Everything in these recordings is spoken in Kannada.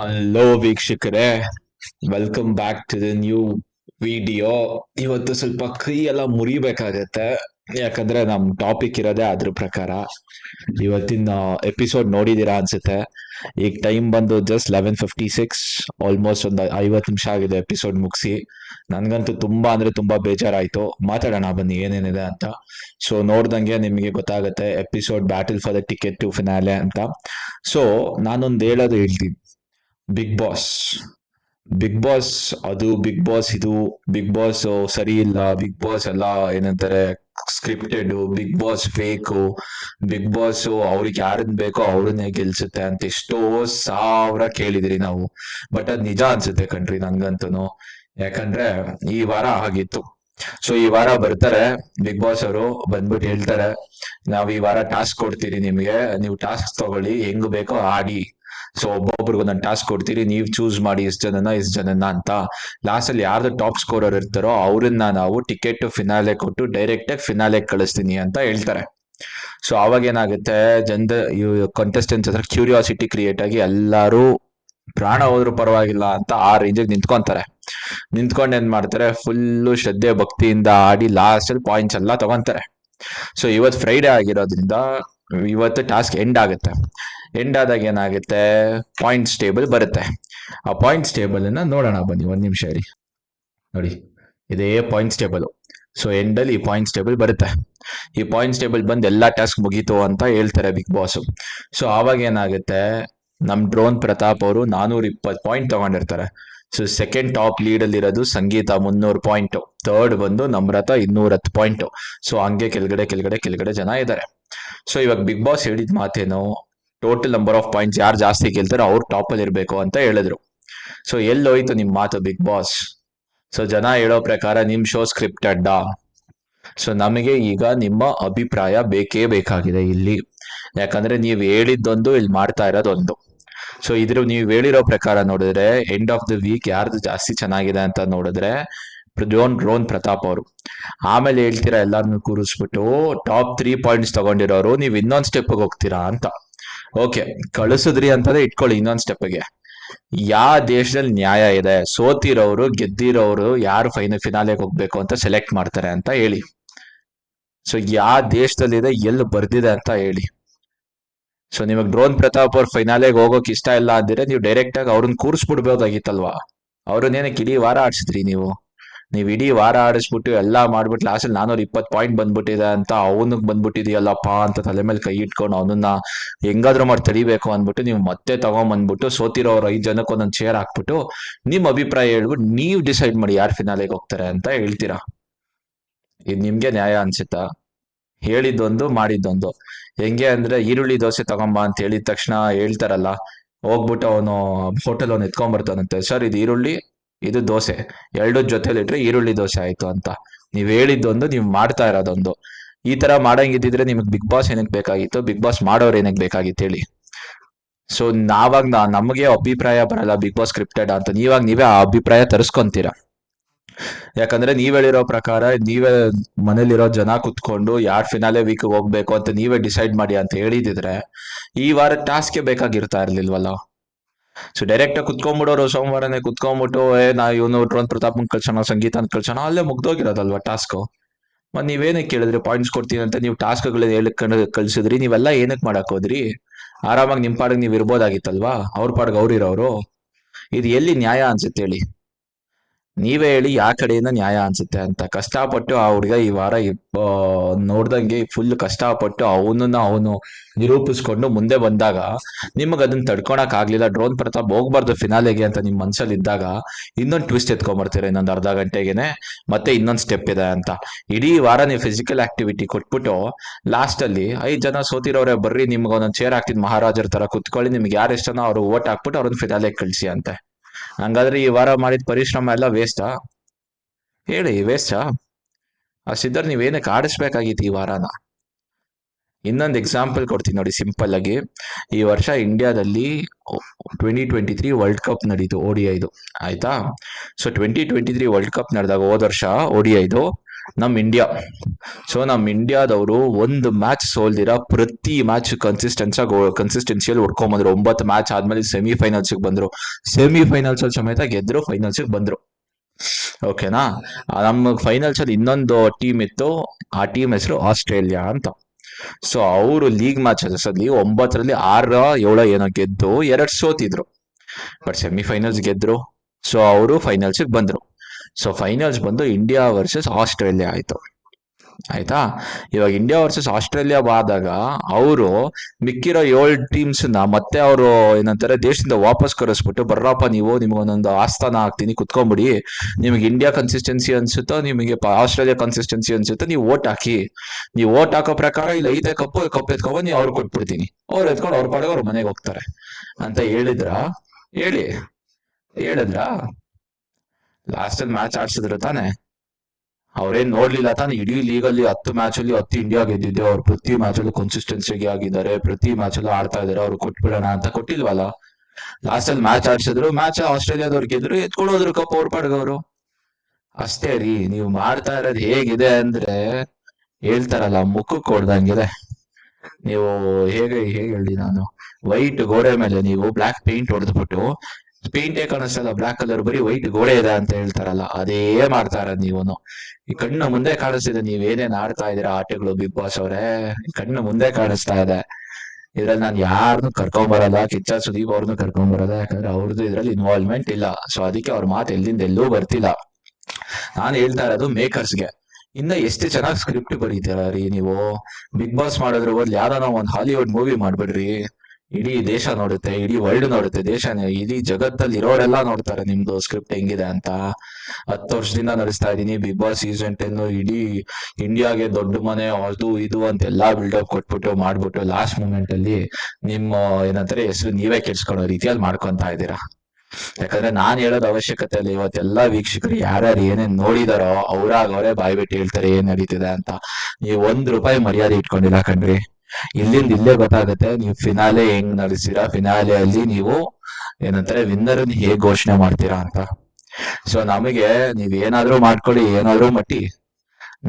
ಹಲೋ ವೀಕ್ಷಕರೇ. Welcome back to the new video ಇವತ್ತು ಸ್ವಲ್ಪ ಕೈ ಎಲ್ಲ ಮುರಿಬೇಕಾಗತ್ತೆ. ಯಾಕಂದ್ರೆ ನಮ್ ಟಾಪಿಕ್ ಇರೋದೇ ಅದ್ರ ಪ್ರಕಾರ. ಇವತ್ತಿನ ಎಪಿಸೋಡ್ ನೋಡಿದೀರಾ ಅನ್ಸುತ್ತೆ. ಈಗ ಟೈಮ್ ಬಂದು just eleven fifty six almost ಒಂದು ಐವತ್ತು ನಿಮಿಷ ಆಗಿದೆ ಎಪಿಸೋಡ್ ಮುಗಿಸಿ. ನನ್ಗಂತೂ ತುಂಬಾ ಅಂದ್ರೆ ತುಂಬಾ ಬೇಜಾರಾಯ್ತು. ಮಾತಾಡೋಣ ಬನ್ನಿ, ಏನೇನಿದೆ ಅಂತ. ಸೊ ನೋಡ್ದಂಗೆ ನಿಮಗೆ ಗೊತ್ತಾಗುತ್ತೆ episode battle for the ticket to finale ಅಂತ. ಸೊ ನಾನೊಂದು ಹೇಳೋದು ಹೇಳ್ತೀನಿ. ಬಿಗ್ ಬಾಸ್ ಬಿಗ್ ಬಾಸ್ ಅದು ಬಿಗ್ ಬಾಸ್ ಇದು ಬಿಗ್ ಬಾಸ್ ಸರಿ ಇಲ್ಲ. ಬಿಗ್ ಬಾಸ್ ಎಲ್ಲ ಏನಂತಾರೆ scripted Bigg Boss fake Bigg Boss ಅವ್ರಿಗೆ ಯಾರನ್ನ ಬೇಕೋ ಅವ್ರನ್ನೇ ಗೆಲ್ಸುತ್ತೆ ಅಂತ ಎಷ್ಟೋ ಸಾವಿರ ಕೇಳಿದ್ರಿ ನಾವು. ಬಟ್ ಅದ್ ನಿಜ ಅನ್ಸುತ್ತೆ ಕಣ್ರಿ ನಂಗಂತೂ ಯಾಕಂದ್ರೆ ಈ ವಾರ ಆಗಿತ್ತು ಸೊ ಈ ವಾರ ಬರ್ತಾರೆ ಬಿಗ್ ಬಾಸ್ ಅವರು ಬಂದ್ಬಿಟ್ಟು ಹೇಳ್ತಾರೆ, ನಾವ್ ಈ ವಾರ ಟಾಸ್ಕ್ ಕೊಡ್ತೀರಿ ನಿಮ್ಗೆ. ನೀವು ಟಾಸ್ಕ್ ತಗೊಳ್ಳಿ, ಹೆಂಗ್ ಬೇಕೋ ಆಡಿ ಸೊ ಒಬ್ಬೊಬ್ರಿಗೆ ಒಂದೊಂದು ಟಾಸ್ಕ್ ಕೊಡ್ತೀರಿ, ನೀವು ಚೂಸ್ ಮಾಡಿ ಇಷ್ಟು ಜನನ ಇಷ್ಟು ಜನನ ಅಂತ. ಲಾಸ್ಟ್ ಅಲ್ಲಿ ಯಾರ್ದು ಟಾಪ್ ಸ್ಕೋರರ್ ಇರ್ತಾರೋ ಅವ್ರನ್ನ ನಾವು ಟಿಕೆಟ್ ಫಿನಾಲೆ ಕೊಟ್ಟು ಡೈರೆಕ್ಟ್ ಆಗಿ ಫಿನಾಲೆ ಕಳಿಸ್ತೀನಿ ಅಂತ ಹೇಳ್ತಾರೆ. ಸೊ ಅವಾಗ ಏನಾಗುತ್ತೆ? ಜನದ ಕಂಟೆಸ್ಟೆಂಟ್ಸ್ ಹತ್ರ ಕ್ಯೂರಿಯಾಸಿಟಿ ಕ್ರಿಯೇಟ್ ಆಗಿ ಎಲ್ಲರೂ ಪ್ರಾಣ ಹೋದ್ರು ಪರವಾಗಿಲ್ಲ ಅಂತ ಆ ರೇಂಜಿಗೆ ನಿಂತ್ಕೊಂತಾರೆ. ನಿಂತ್ಕೊಂಡು ಏನ್ ಮಾಡ್ತಾರೆ? ಫುಲ್ಲು ಶ್ರದ್ಧೆ, ಭಕ್ತಿಯಿಂದ ಆಡಿ ಲಾಸ್ಟ್ ಅಲ್ಲಿ ಪಾಯಿಂಟ್ಸ್ ಎಲ್ಲ ತಗೊಂತಾರೆ. ಸೊ ಇವತ್ತು ಫ್ರೈಡೇ ಆಗಿರೋದ್ರಿಂದ ಇವತ್ತು ಟಾಸ್ಕ್ ಎಂಡ್ ಆಗುತ್ತೆ. ಎಂಡ್ ಆದಾಗ ಏನಾಗುತ್ತೆ? ಪಾಯಿಂಟ್ಸ್ ಟೇಬಲ್ ಬರುತ್ತೆ. ಆ ಪಾಯಿಂಟ್ಸ್ ಟೇಬಲ್ ಅನ್ನ ನೋಡೋಣ, ಬನ್ನಿ, ಒಂದು ನಿಮಿಷ ಇರಿ. ನೋಡಿ, ಇದೇ ಪಾಯಿಂಟ್ಸ್ ಟೇಬಲ್ ಸೊ ಎಂಡ್ ಅಲ್ಲಿ ಈ ಪಾಯಿಂಟ್ಸ್ ಟೇಬಲ್ ಬರುತ್ತೆ. ಈ ಪಾಯಿಂಟ್ಸ್ ಟೇಬಲ್ ಬಂದು ಎಲ್ಲಾ ಟಾಸ್ಕ್ ಮುಗೀತು ಅಂತ ಹೇಳ್ತಾರೆ ಬಿಗ್ ಬಾಸ್ ಸೊ ಆವಾಗ ಏನಾಗುತ್ತೆ? ನಮ್ ಡ್ರೋನ್ ಪ್ರತಾಪ್ ಅವರು ನಾನೂರ ಇಪ್ಪತ್ತು ಪಾಯಿಂಟ್ ತಗೊಂಡಿರ್ತಾರೆ. ಸೊ ಸೆಕೆಂಡ್ ಟಾಪ್ ಲೀಡ್ ಅಲ್ಲಿ ಸಂಗೀತ, ಮುನ್ನೂರು ಪಾಯಿಂಟ್ ಥರ್ಡ್ ಬಂದು ನಮ್ರತ ಇನ್ನೂರ ಹತ್ತು ಪಾಯಿಂಟ್ ಸೊ ಹಂಗೆ ಕೆಳಗಡೆ ಕೆಳಗಡೆ ಕೆಳಗಡೆ ಜನ ಇದ್ದಾರೆ ಸೊ ಇವಾಗ ಬಿಗ್ ಬಾಸ್ ಹೇಳಿದ ಮಾತೇನು? ಟೋಟಲ್ ನಂಬರ್ ಆಫ್ ಪಾಯಿಂಟ್ಸ್ ಯಾರು ಜಾಸ್ತಿ ಗೆಲ್ತಾರೋ ಅವ್ರು ಅಲ್ಲಿ ಇರಬೇಕು ಅಂತ ಹೇಳಿದ್ರು. ಸೊ ಎಲ್ಲೋಯ್ತು ನಿಮ್ಮ ನಿಮ್ ಮಾತು ಬಿಗ್ ಬಾಸ್ ಸೊ ಜನ ಹೇಳೋ ಪ್ರಕಾರ ನಿಮ್ ಶೋ ಸ್ಕ್ರಿಪ್ಟೆಡ್ ಸೊ ನಮಗೆ ಈಗ ನಿಮ್ಮ ಅಭಿಪ್ರಾಯ ಬೇಕೇ ಬೇಕಾಗಿದೆ ಇಲ್ಲಿ. ಯಾಕಂದ್ರೆ ನೀವು ಹೇಳಿದ್ದೊಂದು, ಇಲ್ಲಿ ಮಾಡ್ತಾ ಇರೋದೊಂದು. ಸೊ ಇದ್ರ ನೀವು ಹೇಳಿರೋ ಪ್ರಕಾರ ನೋಡಿದ್ರೆ ಎಂಡ್ ಆಫ್ ದ ವೀಕ್ ಯಾರ್ದು ಜಾಸ್ತಿ ಚೆನ್ನಾಗಿದೆ ಅಂತ ನೋಡಿದ್ರೆ ಜೋನ್ ರೋನ್ ಪ್ರತಾಪ್ ಅವರು. ಆಮೇಲೆ ಹೇಳ್ತೀರಾ ಎಲ್ಲಾರನ್ನು ಕೂರಿಸ್ಬಿಟ್ಟು ಟಾಪ್ ತ್ರೀ ಪಾಯಿಂಟ್ಸ್ ತಗೊಂಡಿರೋರು, ನೀವು ಇನ್ನೊಂದು ಸ್ಟೆಪ್ ಹೋಗ್ತೀರಾ ಅಂತ. ಓಕೆ ಕಳಿಸಿದ್ರಿ ಅಂತಂದ್ರೆ ಇಟ್ಕೊಳ್ಳಿ ಇನ್ನೊಂದ್ ಸ್ಟೆಪ್ಗೆ ಯಾವ ದೇಶದಲ್ಲಿ ನ್ಯಾಯ ಇದೆ? ಸೋತಿರೋರು, ಗೆದ್ದಿರೋರು ಯಾರು ಫೈನಲ್ ಫಿನಾಲೆಗೆ ಹೋಗ್ಬೇಕು ಅಂತ ಸೆಲೆಕ್ಟ್ ಮಾಡ್ತಾರೆ ಅಂತ ಹೇಳಿ. ಸೊ ಯಾವ ದೇಶದಲ್ಲಿದೆ ಎಲ್ಲಿ ಬರ್ದಿದೆ ಅಂತ ಹೇಳಿ. ಸೊ ನಿಮಗೆ ಡ್ರೋನ್ ಪ್ರತಾಪ್ ಅವ್ರ ಫೈನಾಲೆಗೆ ಹೋಗೋಕೆ ಇಷ್ಟ ಇಲ್ಲ ಅಂದಿದ್ರೆ ನೀವು ಡೈರೆಕ್ಟ್ ಆಗಿ ಅವ್ರನ್ನ ಕೂರಿಸ್ಬಿಡ್ಬೋದಾಗಿತ್ತಲ್ವಾ? ಅವ್ರನ್ನೇನಕ್ಕೆ ಇಡೀ ವಾರ ಆಡ್ಸಿದ್ರಿ ನೀವು? ನೀವು ಇಡೀ ವಾರ ಆಡಿಸ್ಬಿಟ್ಟು ಎಲ್ಲ ಮಾಡ್ಬಿಟ್ಟು ಲಾಸ್ಟಲ್ಲಿ ನಾನೂರ ಇಪ್ಪತ್ತು ಪಾಯಿಂಟ್ ಬಂದ್ಬಿಟ್ಟಿದೆ ಅಂತ ಅವನಿಗೆ ಬಂದ್ಬಿಟ್ಟಿದೆಯಲ್ಲಪ್ಪ ಅಂತ ತಲೆ ಮೇಲೆ ಕೈ ಇಟ್ಕೊಂಡು ಅವನನ್ನ ಹೆಂಗಾದ್ರೂ ಮಾಡಿ ತಡಿಬೇಕು ಅಂದ್ಬಿಟ್ಟು ನೀವು ಮತ್ತೆ ತಗೊಂಬಂದ್ಬಿಟ್ಟು ಸೋತಿರೋರು ಐದು ಜನಕ್ಕೆ ಒಂದೊಂದು ಚೇರ್ ಹಾಕ್ಬಿಟ್ಟು ನಿಮ್ಮ ಅಭಿಪ್ರಾಯ ಹೇಳ್ಬಿಟ್ಟು ನೀವು ಡಿಸೈಡ್ ಮಾಡಿ ಯಾರು ಫಿನಾಲೆಗೆ ಹೋಗ್ತಾರೆ ಅಂತ ಹೇಳ್ತೀರಾ? ಇದು ನಿಮ್ಗೆ ನ್ಯಾಯ ಅನ್ಸುತ್ತಾ? ಹೇಳಿದ್ದೊಂದು ಮಾಡಿದ್ದೊಂದು. ಹೆಂಗೆ ಅಂದ್ರೆ ಈರುಳ್ಳಿ ದೋಸೆ ತಗೊಂಬ ಅಂತ ಹೇಳಿದ ತಕ್ಷಣ ಹೇಳ್ತಾರಲ್ಲ, ಹೋಗ್ಬಿಟ್ಟು ಅವನು ಹೋಟೆಲ್ ಅವ್ನು ಎತ್ಕೊಂಡ್ಬರ್ತಾನಂತೆ ಸರ್, ಇದು ಈರುಳ್ಳಿ? ಇದು ದೋಸೆ. ಎರಡು ಜೊತೆಲಿ ಇಟ್ರೆ ಈರುಳ್ಳಿ ದೋಸೆ ಆಯ್ತು ಅಂತ. ನೀವ್ ಹೇಳಿದ್ದೊಂದು, ನೀವು ಮಾಡ್ತಾ ಇರೋದೊಂದು. ಈ ತರ ಮಾಡಂಗಿದ್ದಿದ್ರೆ ನಿಮಗೆ ಬಿಗ್ ಬಾಸ್ ಏನಕ್ಕೆ ಬೇಕಾಗಿತ್ತು? ಬಿಗ್ ಬಾಸ್ ಮಾಡೋರು ಏನಕ್ಕೆ ಬೇಕಾಗಿತ್ತು ಹೇಳಿ. ಸೊ ನಾವಾಗ ನಮಗೆ ಅಭಿಪ್ರಾಯ ಬರಲ್ಲ ಬಿಗ್ ಬಾಸ್ ಸ್ಕ್ರಿಪ್ಟೆಡ್ ಅಂತ. ನೀವಾಗ ನೀವೇ ಆ ಅಭಿಪ್ರಾಯ ತರಿಸ್ಕೊಂತೀರಾ. ಯಾಕಂದ್ರೆ ನೀವ್ ಹೇಳಿರೋ ಪ್ರಕಾರ ನೀವೇ ಮನೇಲಿರೋ ಜನ ಕುತ್ಕೊಂಡು ಯಾರ್ ಫಿನಾಲೆ ವೀಕ್ ಹೋಗ್ಬೇಕು ಅಂತ ನೀವೇ ಡಿಸೈಡ್ ಮಾಡಿ ಅಂತ ಹೇಳಿದಿದ್ರೆ ಈ ವಾರ ಟಾಸ್ಕ್ ಬೇಕಾಗಿರ್ತಾ ಇರ್ಲಿಲ್ವಲ್ಲ? ಸೊ ಡೈರೆಕ್ಟ್ ಕುತ್ಕೊಂಡ್ಬಿಡೋರು ಸೋಮವಾರನೇ ಕುತ್ಕೊಂಡ್ಬಿಟ್ಟು, ಏ ನಾ ಇವನು ಡ್ರೋನ್ ಪ್ರತಾಪ್ ಕಳ್ಸೋಣ, ಸಂಗೀತ ಅಂತ ಕಳ್ಸೋಣ, ಅಲ್ಲೇ ಮುಗ್ದೋಗಿರೋದಲ್ವಾ ಟಾಸ್ಕ್ ಮತ್ ನೀವೇನಕ್ಕೆ ಕೇಳಿದ್ರಿ ಪಾಯಿಂಟ್ಸ್ ಕೊಡ್ತೀನಿ ಅಂತ ನೀವು ಟಾಸ್ಕ್ಗಳು ಹೇಳಕ್ ಕಳ್ಸಿದ್ರಿ, ನೀವೆಲ್ಲ ಏನಕ್ಕೆ ಮಾಡಕ್ ಹೋದ್ರಿ? ಆರಾಮಾಗಿ ನಿಮ್ ಪಾಡಿಗೆ ನೀವ್ ಇರ್ಬೋದಾಗಿತ್ತಲ್ವಾ? ಅವ್ರ ಪಾಡ್ಗೆ ಅವ್ರು ಇರೋರು. ಇದು ಎಲ್ಲಿ ನ್ಯಾಯ ಅನ್ಸುತ್ತೆ ಹೇಳಿ? ನೀವೇ ಹೇಳಿ ಯಾವ ಕಡೆಯಿಂದ ನ್ಯಾಯ ಅನ್ಸುತ್ತೆ ಅಂತ. ಕಷ್ಟಪಟ್ಟು ಆ ಹುಡುಗ ಈ ವಾರ ನೋಡ್ದಂಗೆ ಫುಲ್ ಕಷ್ಟಪಟ್ಟು ಅವನನ್ನ ಅವನು ನಿರೂಪಿಸ್ಕೊಂಡು ಮುಂದೆ ಬಂದಾಗ ನಿಮಗೆ ಅದನ್ನ ತಡ್ಕೊಳಕ್ ಆಗ್ಲಿಲ್ಲ. ಡ್ರೋನ್ ಪ್ರತಾಪ್ ಹೋಗ್ಬಾರ್ದು ಫಿನಾಲೆಗೆ ಅಂತ ನಿಮ್ ಮನ್ಸಲ್ಲಿ ಇದ್ದಾಗ ಇನ್ನೊಂದು ಟ್ವಿಸ್ಟ್ ಎತ್ಕೊಂಡ್ಬರ್ತೀರ ಇನ್ನೊಂದು ಅರ್ಧ ಗಂಟೆಗೆನೆ? ಮತ್ತೆ ಇನ್ನೊಂದು ಸ್ಟೆಪ್ ಇದೆ ಅಂತ. ಇಡೀ ವಾರ ನೀವು ಫಿಸಿಕಲ್ ಆಕ್ಟಿವಿಟಿ ಕೊಟ್ಬಿಟ್ಟು ಲಾಸ್ಟ್ ಅಲ್ಲಿ ಐದ್ ಜನ ಸೋತಿರೋರೆ, ಬರ್ರಿ ನಿಮ್ಗೆ ಒಂದೊಂದು ಚೇರ್ ಹಾಕ್ತಿದ್ ಮಹಾರಾಜರ ತರ ಕುತ್ಕೊಳ್ಳಿ. ನಿಮ್ಗೆ ಯಾರು ಇಷ್ಟನೋ ಅವ್ರು ಓಟ್ ಹಾಕ್ಬಿಟ್ಟು ಅವ್ರನ್ನ ಫಿನಾಲೆಗೆ ಕಳಿಸಿ ಅಂತೆ. ಹಂಗಾದ್ರೆ ಈ ವಾರ ಮಾಡಿದ ಪರಿಶ್ರಮ ಎಲ್ಲ ವೇಸ್ಟಾ ಹೇಳಿ ವೇಸ್ಟಾ ಆ? ಸಿದ್ಧರ್ ನೀವೇನಕ್ಕೆ ಆಡಿಸ್ಬೇಕಾಗಿತ್ತು ಈ ವಾರನ? ಇನ್ನೊಂದು ಎಕ್ಸಾಂಪಲ್ ಕೊಡ್ತೀನಿ ನೋಡಿ ಸಿಂಪಲ್ ಆಗಿ. ಈ ವರ್ಷ ಇಂಡಿಯಾದಲ್ಲಿ twenty twenty three world cup ನಡೀತು ಓಡಿ ಐದು ಆಯ್ತಾ? So twenty twenty three world cup ನಡೆದಾಗ ಹೋದ ವರ್ಷ ಓಡಿ ಐದು ನಮ್ ಇಂಡಿಯಾ ಸೊ ನಮ್ ಇಂಡಿಯಾದವರು ಒಂದು ಮ್ಯಾಚ್ ಸೋಲ್ದಿರ ಪ್ರತಿ ಮ್ಯಾಚ್ ಕನ್ಸಿಸ್ಟೆನ್ಸ್ ಕನ್ಸಿಸ್ಟೆನ್ಸಿಯಲ್ಲಿ ಹೊಡ್ಕೊಂಬಂದ್ರು. ಒಂಬತ್ತು ಮ್ಯಾಚ್ ಆದ್ಮೇಲೆ ಸೆಮಿಫೈನಲ್ಸ್ ಬಂದ್ರು. ಸೆಮಿಫೈನಲ್ಸ್ ಅಲ್ಲಿ ಸಮೇತ ಗೆದ್ರು ಫೈನಲ್ಸ್ ಬಂದ್ರು. ಓಕೆನಾ ನಮ್ಮ ಫೈನಲ್ಸ್ ಅಲ್ಲಿ ಇನ್ನೊಂದು ಟೀಮ್ ಇತ್ತು. ಆ ಟೀಮ್ ಹೆಸರು ಆಸ್ಟ್ರೇಲಿಯಾ ಅಂತ. ಸೊ ಅವರು ಲೀಗ್ ಮ್ಯಾಚ್ ಅಲ್ಲಿ ಒಂಬತ್ತರಲ್ಲಿ ಆರ, ಏಳ, ಏನೋ ಗೆದ್ದು, ಎರಡ್ ಸೋತಿದ್ರು. ಬಟ್ ಸೆಮಿಫೈನಲ್ಸ್ ಗೆದ್ರು. ಸೊ ಅವರು ಫೈನಲ್ಸ್ ಬಂದ್ರು. ಸೊ ಫೈನಲ್ಸ್ ಬಂದು ಇಂಡಿಯಾ ವರ್ಸಸ್ ಆಸ್ಟ್ರೇಲಿಯಾ ಆಯ್ತು. ಆಯ್ತಾ? ಇವಾಗ ಇಂಡಿಯಾ ವರ್ಸಸ್ ಆಸ್ಟ್ರೇಲಿಯಾ ಆದಾಗ ಅವರು ಮಿಕ್ಕಿರೋ ಏಳು ಟೀಮ್ಸ್ನ ಮತ್ತೆ ಅವರು ಏನಂತಾರೆ, ದೇಶದಿಂದ ವಾಪಸ್ ಕರೆಸ್ಬಿಟ್ಟು, ಬರ್ರಪ್ಪ ನೀವು, ನಿಮ್ಗೊಂದೊಂದು ಆಸ್ಥಾನ ಹಾಕ್ತೀನಿ ಕುತ್ಕೊಂಡ್ಬಿಡಿ ನಿಮಗೆ ಇಂಡಿಯಾ ಕನ್ಸಿಸ್ಟೆನ್ಸಿ ಅನ್ಸುತ್ತೋ, ನಿಮಗೆ ಆಸ್ಟ್ರೇಲಿಯಾ ಕನ್ಸಿಸ್ಟೆನ್ಸಿ ಅನ್ಸುತ್ತೋ, ನೀವು ಓಟ್ ಹಾಕಿ. ನೀವು ಓಟ್ ಹಾಕೋ ಪ್ರಕಾರ ಇಲ್ಲ ಐದೇ ಕಪ್ಪು ಕಪ್ ಎತ್ಕೊಂಬ ನೀವು ಅವ್ರು ಕೊಟ್ಬಿಡ್ತೀನಿ. ಅವ್ರು ಎತ್ಕೊಂಡು ಅವ್ರ ಪಾಡಿಗೆ ಅವ್ರ ಮನೆಗೆ ಹೋಗ್ತಾರೆ. ಅಂತ ಹೇಳಿದ್ರ? ಹೇಳಿ. ಹೇಳಿದ್ರ? ಲಾಸ್ಟ್ ಅಲ್ಲಿ ಮ್ಯಾಚ್ ಆಡ್ಸಿದ್ರು ತಾನೆ? ಅವ್ರೇನ್ ನೋಡ್ಲಿಲ್ಲ ತಾನೆ? ಇಡೀ ಲೀಗ್ ಅಲ್ಲಿ ಹತ್ತು ಮ್ಯಾಚ್ ಅಲ್ಲಿ ಹತ್ತು ಇಂಡಿಯಾ ಗೆದ್ದಿದ್ದೆ. ಅವ್ರು ಪ್ರತಿ ಮ್ಯಾಚ್ ಅಲ್ಲಿ ಆಗಿದ್ದಾರೆ. ಪ್ರತಿ ಮ್ಯಾಚ್ ಅಲ್ಲೂ ಆಡ್ತಾ ಇದಾರೆ ಅವ್ರು ಕೊಟ್ಬಿಡೋಣ ಅಂತ ಕೊಟ್ಟಿಲ್ವಲ್ಲ? ಲಾಸ್ಟ್ ಅಲ್ಲಿ ಮ್ಯಾಚ್ ಆಡ್ಸಿದ್ರು ಮ್ಯಾಚ್ ಆಸ್ಟ್ರೇಲಿಯಾದವ್ರು ಗೆದ್ರು ಎತ್ಕೊಳೋದ್ರು ಕಪ್ ಅವ್ರ ಪಾಡ್ಗವ್ರು. ಅಷ್ಟೇ ರೀ. ನೀವು ಮಾಡ್ತಾ ಇರೋದು ಹೇಗಿದೆ ಅಂದ್ರೆ ಹೇಳ್ತಾರಲ್ಲ, ಮುಖಕ್ಕೆ ಹೊಡ್ದಂಗಿದೆ. ನೀವು ಹೇಗೆ ಹೇಗೆ ಹೇಳಿ ನಾನು. ವೈಟ್ ಗೋಡೆ ಮೇಲೆ ನೀವು ಬ್ಲಾಕ್ ಪೇಂಟ್ ಹೊಡೆದ್ಬಿಟ್ಟು ಪೇಂಟೇ ಕಾಣಿಸ್ತಲ್ಲ ಬ್ಲಾಕ್ ಕಲರ್ ಬರೀ ವೈಟ್ ಗೋಡೆ ಇದೆ ಅಂತ ಹೇಳ್ತಾರಲ್ಲ, ಅದೇ ಮಾಡ್ತಾ ಇರೋದು ನೀವು ಈ ಕಣ್ಣು ಮುಂದೆ ಕಾಣಿಸ್ತಿದೆ, ನೀವ್ ಏನೇನ್ ಆಡ್ತಾ ಇದೀರ ಆಟಗಳು ಬಿಗ್ ಬಾಸ್ ಅವರೇ ಕಣ್ಣು ಮುಂದೆ ಕಾಣಿಸ್ತಾ ಇದೆ. ಇದ್ರಲ್ಲಿ ನಾನು ಯಾರನ್ನು ಕರ್ಕೊಂಡ್ ಬರಲ್ಲ, ಕಿಚ್ಚ ಸುದೀಪ್ ಅವ್ರನ್ನು ಕರ್ಕೊಂಡ್ ಬರಲ್ಲ, ಯಾಕಂದ್ರೆ ಅವ್ರದ್ದು ಇದ್ರಲ್ಲಿ ಇನ್ವಾಲ್ವ್ಮೆಂಟ್ ಇಲ್ಲ. ಸೊ ಅದಕ್ಕೆ ಅವ್ರ ಮಾತು ಎಲ್ಲಿಂದ ಎಲ್ಲೂ ಬರ್ತಿಲ್ಲ. ನಾನು ಹೇಳ್ತಾ ಇರೋದು ಮೇಕರ್ಸ್ಗೆ ಇನ್ನ ಎಷ್ಟು ಚೆನ್ನಾಗಿ ಸ್ಕ್ರಿಪ್ಟ್ ಬರೀತೀರ ರೀ ನೀವು? ಬಿಗ್ ಬಾಸ್ ಮಾಡೋದ್ರ ಬದಲು ಯಾವ್ದಾನ ಒಂದ್ ಹಾಲಿವುಡ್ ಮೂವಿ ಮಾಡ್ಬಿಡ್ರಿ. ಇಡೀ ದೇಶ ನೋಡುತ್ತೆ, ಇಡೀ ವರ್ಲ್ಡ್ ನೋಡುತ್ತೆ, ದೇಶನೇ, ಇಡೀ ಜಗತ್ತಲ್ಲಿ ಇರೋರೆಲ್ಲ ನೋಡ್ತಾರೆ ನಿಮ್ದು ಸ್ಕ್ರಿಪ್ಟ್ ಹೆಂಗಿದೆ ಅಂತ. ಹತ್ತು ವರ್ಷದಿಂದ ನಡೆಸ್ತಾ ಇದೀನಿ ಬಿಗ್ ಬಾಸ್ ಸೀಸನ್ ಟೆನ್ ಇಡೀ ಇಂಡಿಯಾಗೆ ದೊಡ್ಡ ಮನೆ, ಅದು ಇದು ಅಂತ ಎಲ್ಲಾ ಬಿಲ್ಡಪ್ ಕೊಟ್ಬಿಟ್ಟು ಮಾಡ್ಬಿಟ್ಟು ಲಾಸ್ಟ್ ಮೂಮೆಂಟ್ ಅಲ್ಲಿ ನಿಮ್ಮ, ಏನಂತಾರೆ, ಹೆಸರು ನೀವೇ ಕೆಡ್ಸ್ಕೊಳ್ಳೋ ರೀತಿಯಲ್ಲಿ ಮಾಡ್ಕೊಂತ ಇದ್ದೀರಾ. ಯಾಕಂದ್ರೆ ನಾನ್ ಹೇಳೋದ್ ಅವಶ್ಯಕತೆ ಇಲ್ಲ ಇವತ್ತೆಲ್ಲಾ ವೀಕ್ಷಕರು ಯಾರ್ಯಾರು ಏನೇನ್ ನೋಡಿದಾರೋ ಅವ್ರಾಗ ಅವರೇ ಬಾಯ್ ಬಿಟ್ಟು ಹೇಳ್ತಾರೆ ಏನ್ ನಡೀತಿದೆ ಅಂತ. ನೀವು ಒಂದ್ ರೂಪಾಯಿ ಮರ್ಯಾದೆ ಇಟ್ಕೊಂಡಿಲ್ಲ ಕಣ್ರಿ. ಇಲ್ಲಿಂದ ಇಲ್ಲೇ ಗೊತ್ತಾಗುತ್ತೆ. ನೀವು ಫಿನಾಲೆ ಹೆಂಗ್ ನಡೆಸ್ತೀರಾ ಫಿನಾಲೆ ಅಲ್ಲಿ ನೀವು ಏನಂತಾರೆ ವಿನ್ನರ್ ಹೇಗ್ ಘೋಷಣೆ ಮಾಡ್ತೀರಾ ಅಂತ. ಸೊ ನಮಗೆ ನೀವ್ ಏನಾದ್ರೂ ಮಾಡ್ಕೊಳ್ಳಿ, ಏನಾದ್ರೂ ಮಟ್ಟಿ.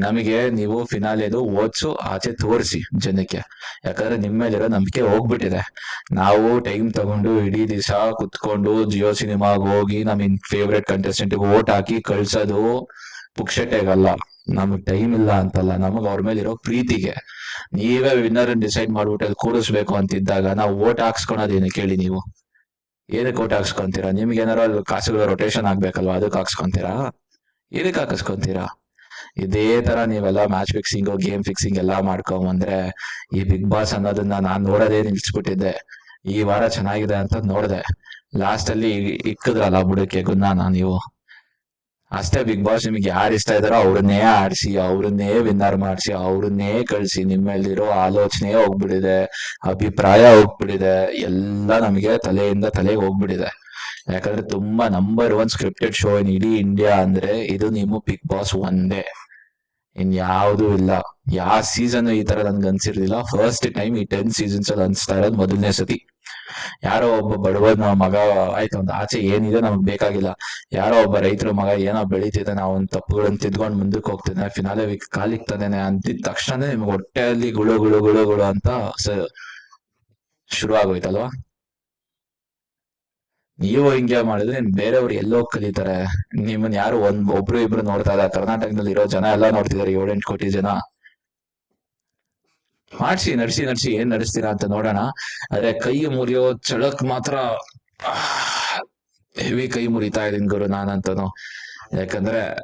ನಮಗೆ ನೀವು ಫಿನಾಲೆದು ಓದ್ಸು, ಆಚೆ ತೋರಿಸಿ ಜನಕ್ಕೆ. ಯಾಕಂದ್ರೆ ನಿಮ್ಮ ಮೇಲಿರೋ ನಂಬಿಕೆ ಹೋಗ್ಬಿಟ್ಟಿದೆ. ನಾವು ಟೈಮ್ ತಗೊಂಡು ಇಡೀ ದಿವಸ ಕುತ್ಕೊಂಡು ಜಿಯೋ ಸಿನಿಮಾಗ್ ಹೋಗಿ ನಮ್ ಫೇವ್ರೆಟ್ ಕಂಟೆಸ್ಟೆಂಟ್ ಓಟ್ ಹಾಕಿ ಕಳ್ಸೋದು ಪುಕ್ಷಟೆಗಲ್ಲ. ನಮಗ್ ಟೈಮ್ ಇಲ್ಲ ಅಂತಲ್ಲ. ನಮಗ್ ಅವ್ರ ಮೇಲೆ ಇರೋ ಪ್ರೀತಿಗೆ. ನೀವೇ ವಿನ್ನರ್ ಡಿಸೈಡ್ ಮಾಡ್ಬಿಟ್ಟು ಅಲ್ಲಿ ಕೂರಿಸ್ಬೇಕು ಅಂತಿದ್ದಾಗ ನಾವು ಓಟ್ ಹಾಕ್ಸ್ಕೊಳೋದೇನು ಕೇಳಿ ನೀವು? ಏನಕ್ಕೆ ಓಟ್ ಹಾಕ್ಸ್ಕೊಂತೀರಾ? ನಿಮ್ಗೆ ಏನಾರು ಅಲ್ಲಿ ಕಾಸುಗಳು ರೊಟೇಷನ್ ಆಗ್ಬೇಕಲ್ವಾ? ಅದಕ್ಕೆ ಹಾಕ್ಸ್ಕೊಂತೀರಾ? ಏನಕ್ಕೆ ಹಾಕಿಸ್ಕೊಂತೀರಾ? ಇದೇ ತರ ನೀವೆಲ್ಲ ಮ್ಯಾಚ್ ಫಿಕ್ಸಿಂಗ್ ಗೇಮ್ ಫಿಕ್ಸಿಂಗ್ ಎಲ್ಲಾ ಮಾಡ್ಕೊಂಬಂದ್ರೆ ಈ ಬಿಗ್ ಬಾಸ್ ಅನ್ನೋದನ್ನ ನಾನ್ ನೋಡೋದೇ ನಿಲ್ಸ್ಬಿಟ್ಟಿದ್ದೆ. ಈ ವಾರ ಚೆನ್ನಾಗಿದೆ ಅಂತ ನೋಡಿದೆ. ಲಾಸ್ಟ್ ಅಲ್ಲಿ ಇಕ್ಕದ್ರಲ್ಲ ಬುಡಕ್ಕೆ ಗುನ್ನಾನ ನೀವು? ಅಷ್ಟೇ ಬಿಗ್ ಬಾಸ್ ನಿಮಗೆ ಯಾರು ಇಷ್ಟ ಇದಾರೋ, ಅವ್ರನ್ನೇ ಆಡಿಸಿ ಅವ್ರನ್ನೇ ವಿನ್ನರ್ ಮಾಡಿಸಿ, ಅವ್ರನ್ನೇ ಕಳ್ಸಿ ನಿಮ್ಮಲ್ಲಿರೋ ಆಲೋಚನೆ ಹೋಗ್ಬಿಟ್ಟಿದೆ, ಅಭಿಪ್ರಾಯ ಹೋಗ್ಬಿಟ್ಟಿದೆ, ಎಲ್ಲ ನಮಗೆ ತಲೆಯಿಂದ ತಲೆಗೆ ಹೋಗ್ಬಿಟ್ಟಿದೆ. ಯಾಕಂದ್ರೆ ತುಂಬಾ number one scripted show in ಇಡೀ ಇಂಡಿಯಾ ಅಂದ್ರೆ ಇದು ನಿಮ್ಮ ಬಿಗ್ ಬಾಸ್ ಒಂದೇ. ಇನ್ ಯಾವ್ದು ಇಲ್ಲ. ಯಾವ ಸೀಸನ್ ಈ ತರ ನನ್ಗೆ ಅನ್ಸಿರ್ಲಿಲ್ಲ. ಫಸ್ಟ್ ಟೈಮ್ ಈ ಟೆನ್ ಸೀಸನ್ಸ್ ಅಲ್ಲಿ ಅನ್ಸ್ತಾ ಇರೋದು ಮೊದಲನೇ ಸತಿ. ಯಾರೋ ಒಬ್ಬ ಬಡವನ ಮಗ ಆಯ್ತು, ಒಂದು ಆಚೆ ಏನಿದೆ ನಮಗ್ ಬೇಕಾಗಿಲ್ಲ. ಯಾರೋ ಒಬ್ಬ ರೈತರ ಮಗ ಏನೋ ಬೆಳೀತಿದೆ, ನಾವು ಒಂದ್ ತಪ್ಪುಗಳನ್ನ ತಿದ್ಕೊಂಡ್ ಮುಂದಕ್ಕೆ ಹೋಗ್ತಿದ್ದಾನೆ ಫಿನಾಲೆ ಕಾಲಿಕ್ತಾನೆ ಅಂತಿದ ತಕ್ಷಣ ನಿಮ್ಗೆ ಹೊಟ್ಟೆಯಲ್ಲಿ ಗುಳು ಗುಳು ಗುಳು ಗುಳು ಅಂತ ಶುರು ಆಗೋಯ್ತಲ್ವಾ ನೀವು ಹಿಂಗೆ ಮಾಡಿದ್ರೆ ಬೇರೆಯವ್ರು ಎಲ್ಲೋ ಕಲಿತಾರೆ. ನಿಮ್ಮನ್ನ ಯಾರು ಒಂದ್, ಒಬ್ರು ಇಬ್ರು ನೋಡ್ತಾ ಇಲ್ಲ. ಕರ್ನಾಟಕದಲ್ಲಿ ಇರೋ ಜನ ಎಲ್ಲಾ ನೋಡ್ತಿದಾರೆ ಏಳೆಂಟು ಕೋಟಿ ಜನ. ಮಾಡ್ಸಿ, ನಡ್ಸಿ ನಡ್ಸಿ, ಏನ್ ನಡೆಸ್ತೀರಾ ಅಂತ ನೋಡೋಣ. ಆದ್ರೆ ಕೈ ಮುರಿಯೋ ಚಳಕ್ ಮಾತ್ರ ಹೆವಿ ಕೈ ಮುರಿತಾ ಇದೀನಿ ಗುರು ನಾನಂತನು. ಯಾಕಂದ್ರೆ,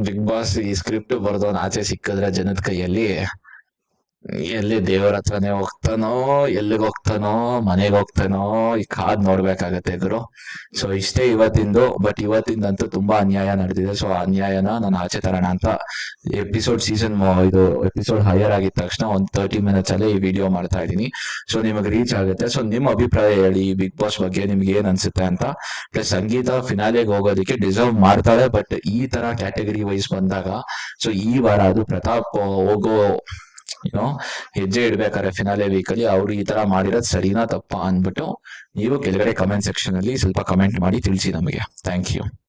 ಬಿಗ್ ಬಾಸ್ ಈ ಸ್ಕ್ರಿಪ್ಟ್ ಬರ್ದವನ್ ಆಚೆ ಸಿಕ್ಕಿದ್ರೆ ಜನದ ಕೈಯಲ್ಲಿ ಎಲ್ಲಿ ದೇವರ ಹತ್ರನೇ ಹೋಗ್ತಾನೋ, ಎಲ್ಲಿಗೆ ಹೋಗ್ತಾನೋ, ಮನೆಗೆ ಹೋಗ್ತಾನೋ, ಈ ಕಾದ್ ನೋಡ್ಬೇಕಾಗತ್ತೆ ಇದ್ರು ಸೊ ಇಷ್ಟೇ ಇವತ್ತಿಂದು ಬಟ್ ಇವತ್ತಿಂದಂತೂ ತುಂಬಾ ಅನ್ಯಾಯ ನಡೆದಿದೆ. ಸೊ ಆ ಅನ್ಯಾಯನ ನಾನು ಆಚೆ ತರೋಣ ಅಂತ ಎಪಿಸೋಡ್ ಸೀಸನ್ ಇದು ಎಪಿಸೋಡ್ ಹೈಯರ್ ಆಗಿದ ತಕ್ಷಣ ಒಂದ್ ತರ್ಟಿ ಮಿನಿಟ್ಸ್ ಅಲ್ಲೇ ಈ ವಿಡಿಯೋ ಮಾಡ್ತಾ ಇದ್ದೀನಿ. ಸೊ ನಿಮಗೆ ರೀಚ್ ಆಗುತ್ತೆ. ಸೊ ನಿಮ್ಮ ಅಭಿಪ್ರಾಯ ಹೇಳಿ, ಈ ಬಿಗ್ ಬಾಸ್ ಬಗ್ಗೆ ನಿಮ್ಗೆ ಏನ್ ಅನ್ಸುತ್ತೆ ಅಂತ. ಪ್ಲಸ್ ಸಂಗೀತ ಫಿನಾಲೆಗೆ ಹೋಗೋದಕ್ಕೆ ಡಿಸರ್ವ್ ಮಾಡ್ತಾಳೆ ಬಟ್ ಈ ತರ ಕ್ಯಾಟಗರಿ ವೈಸ್ ಬಂದಾಗ ಸೊ ಈ ವಾರ ಅದು ಪ್ರತಾಪ್, ಹೋಗೋ ಏನೋ ಹೆಜ್ಜೆ ಇಡ್ಬೇಕಾದ್ರೆ ಫಿನಾಲೆ ವೀಕ್ ಅಲ್ಲಿ ಅವ್ರು ಈ ತರ ಮಾಡಿರೋದು ಸರಿನಾ ತಪ್ಪ ಅಂದ್ಬಿಟ್ಟು ನೀವು ಕೆಳಗಡೆ ಕಮೆಂಟ್ ಸೆಕ್ಷನ್ ಅಲ್ಲಿ ಸ್ವಲ್ಪ ಕಮೆಂಟ್ ಮಾಡಿ ತಿಳಿಸಿ ನಮಗೆ. Thank you